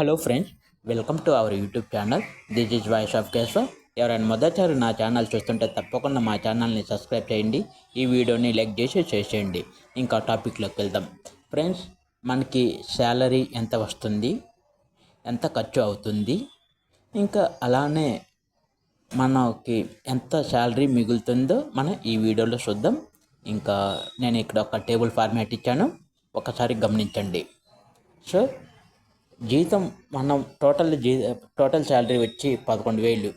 Hello friends welcome to our YouTube channel. This is voice of Keshav. ఎవరైనా మొదటిసారి నా channel చూస్తుంటే తప్పకుండా మా ఛానల్ని సబ్స్క్రైబ్ చేయండి. ఈ వీడియోని లైక్ చేసి చేసేయండి ఇంకా టాపిక్లోకి వెళ్దాం. ఫ్రెండ్స్ మనకి శాలరీ ఎంత వస్తుంది? ఎంత ఖర్చు అవుతుంది? ఇంకా అలానే మనకి ఎంత శాలరీ మిగులుతుందో మనం ఈ వీడియోలో చూద్దాం. ఇంకా నేను ఇక్కడ ఒక టేబుల్ ఫార్మాట్ ఇచ్చాను. ఒకసారి గమనించండి. సో జీతం మనం టోటల్ జీ టోటల్ శాలరీ వచ్చి పదకొండు వేలు.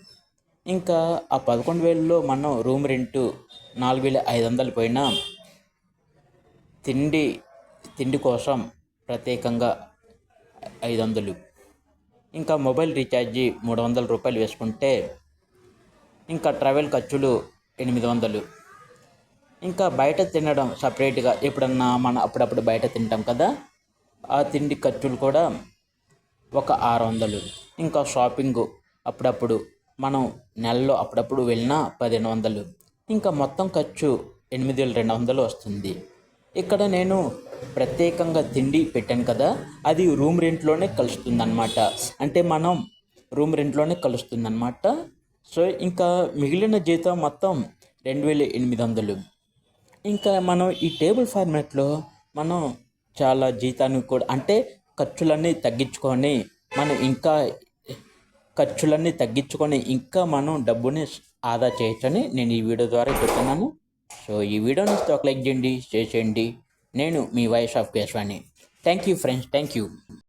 ఇంకా ఆ పదకొండు వేలలో మనం రూమ్ రెంట్ నాలుగు వేల ఐదు వందలు పోయినా తిండి తిండి కోసం ప్రత్యేకంగా ఐదు వందలు. ఇంకా మొబైల్ రీఛార్జి మూడు వందల రూపాయలు వేసుకుంటే ఇంకా ట్రావెల్ ఖర్చులు ఎనిమిది వందలు. ఇంకా బయట తినడం సపరేట్గా ఎప్పుడన్నా మనం అప్పుడప్పుడు బయట తింటాం కదా ఆ తిండి ఖర్చులు కూడా ఒక ఆరు వందలు ఇంకా షాపింగ్ అప్పుడప్పుడు మనం నెలలో అప్పుడప్పుడు వెళ్ళినా పదిహేను వందలు ఇంకా మొత్తం ఖర్చు ఎనిమిది వేల రెండు వందలు వస్తుంది. ఇక్కడ నేను ప్రత్యేకంగా తిండి పెట్టాను కదా అది రూమ్ రెంట్లోనే కలుస్తుందన్నమాట. అంటే మనం రూమ్ రెంట్లోనే కలుస్తుందన్నమాట. సో ఇంకా మిగిలిన జీతం మొత్తం రెండు వేల ఎనిమిది వందలు ఇంకా మనం ఈ టేబుల్ ఫార్మాట్లో మనం చాలా జీతాన్ని కూడా అంటే ఖర్చులన్నీ తగ్గించుకొని మనం ఇంకా ఖర్చులన్నీ తగ్గించుకొని ఇంకా మనం డబ్బుని ఆదా చేయొచ్చని నేను ఈ వీడియో ద్వారా చెప్తున్నాను. సో ఈ వీడియోని ఒక లైక్ చేయండి షేర్ చేయండి. నేను మీ voice of Keshavani. Thank you friends thank you